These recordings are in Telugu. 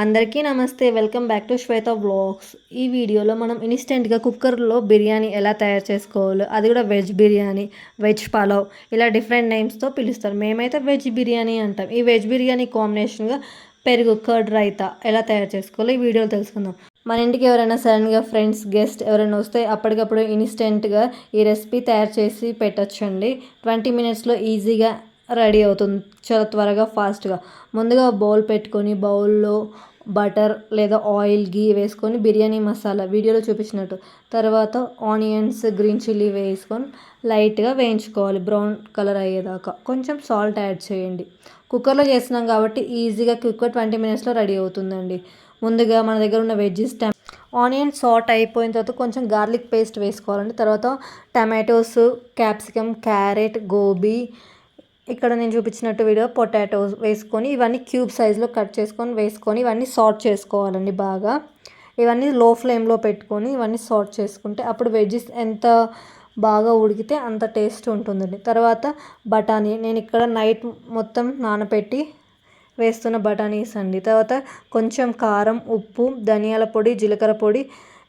అందరికీ నమస్తే. Welcome back to Shweta vlogs. ఈ వీడియోలో మనం ఇన్స్టెంట్గా కుక్కర్లో బిర్యానీ ఎలా తయారు చేసుకోవాలో అది కూడా వెజ్ బిర్యానీ వెజ్ పలావ్ ఇలా డిఫరెంట్ నేమ్స్తో పిలుస్తారు. మేమైతే వెజ్ బిర్యానీ అంటాం. ఈ వెజ్ బిర్యానీ కాంబినేషన్గా పెరుగు కర్డ్ రైతా ఎలా తయారు చేసుకోవాలో ఈ వీడియోలో తెలుసుకుందాం. మన ఇంటికి ఎవరైనా సడన్గా ఫ్రెండ్స్ గెస్ట్ ఎవరైనా వస్తే అప్పటికప్పుడు ఇన్స్టెంట్గా ఈ రెసిపీ తయారు చేసి పెట్టచ్చండి. ట్వంటీ మినిట్స్లో ఈజీగా రెడీ అవుతుంది. చాలా త్వరగా ఫాస్ట్గా. ముందుగా బౌల్ పెట్టుకొని బౌల్లో బటర్ లేదా ఆయిల్ గీ వేసుకొని బిర్యానీ మసాలా వీడియోలో చూపించినట్టు. తర్వాత ఆనియన్స్ గ్రీన్ చిల్లీ వేసుకొని లైట్గా వేయించుకోవాలి. బ్రౌన్ కలర్ అయ్యేదాకా. కొంచెం సాల్ట్ యాడ్ చేయండి. కుక్కర్లో చేసినాం కాబట్టి ఈజీగా కుక్కర్ ట్వంటీ మినిట్స్లో రెడీ అవుతుందండి. ముందుగా మన దగ్గర ఉన్న వెజ్జెస్ ఆనియన్ సాట్ అయిపోయిన తర్వాత కొంచెం గార్లిక్ పేస్ట్ వేసుకోవాలండి. తర్వాత టమాటోస్ క్యాప్సికమ్ క్యారెట్ గోబీ ఇక్కడ నేను చూపించినట్టు వీడియో పొటాటోస్ వేసుకొని ఇవన్నీ క్యూబ్ సైజులో కట్ చేసుకొని వేసుకొని ఇవన్నీ సార్ట్ చేసుకోవాలండి బాగా. ఇవన్నీ లో ఫ్లేమ్లో పెట్టుకొని ఇవన్నీ సార్ట్ చేసుకుంటే అప్పుడు వెజ్జెస్ ఎంత బాగా ఉడికితే అంత టేస్ట్ ఉంటుందండి. తర్వాత బఠానీ నేను ఇక్కడ నైట్ మొత్తం నానబెట్టి వేస్తున్న బఠానీస్ అండి. తర్వాత కొంచెం కారం ఉప్పు ధనియాల పొడి జీలకర్ర పొడి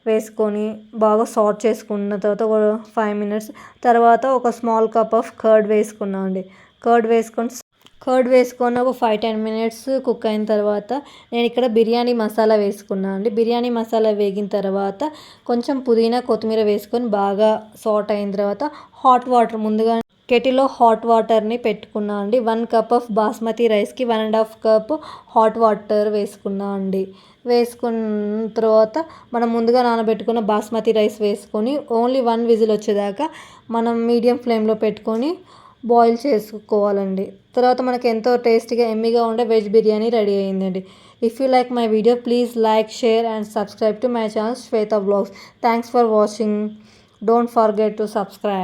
వేసుకొని బాగా సార్ట్ చేసుకున్న తర్వాత ఒక ఫైవ్ మినిట్స్ తర్వాత ఒక స్మాల్ కప్ ఆఫ్ కర్డ్ వేసుకున్నాం అండి కర్డ్ వేసుకొని కర్డ్ వేసుకొని ఒక ఫైవ్ టెన్ మినిట్స్ కుక్ అయిన తర్వాత నేను ఇక్కడ బిర్యానీ మసాలా వేసుకున్నాను అండి. బిర్యానీ మసాలా వేగిన తర్వాత కొంచెం పుదీనా కొత్తిమీర వేసుకొని బాగా సాట్ అయిన తర్వాత హాట్ వాటర్ ముందుగా కెటిలో హాట్ వాటర్ని పెట్టుకున్నా అండి. వన్ కప్ ఆఫ్ బాస్మతి రైస్కి one and half cup hot water వేసుకున్నా అండి. వేసుకున్న తర్వాత మనం ముందుగా నానబెట్టుకున్న బాస్మతి రైస్ వేసుకొని ఓన్లీ వన్ విజిల్ వచ్చేదాకా మనం మీడియం ఫ్లేమ్లో పెట్టుకొని బాయిల్ చేసుకోవాలండి. తర్వాత మనకి ఎంతో టేస్టీగా ఎమ్మిగా ఉండే వెజ్ బిర్యానీ రెడీ అయిందండి. If you like my video please like share and subscribe to my channel Shweta vlogs thanks for watching don't forget to subscribe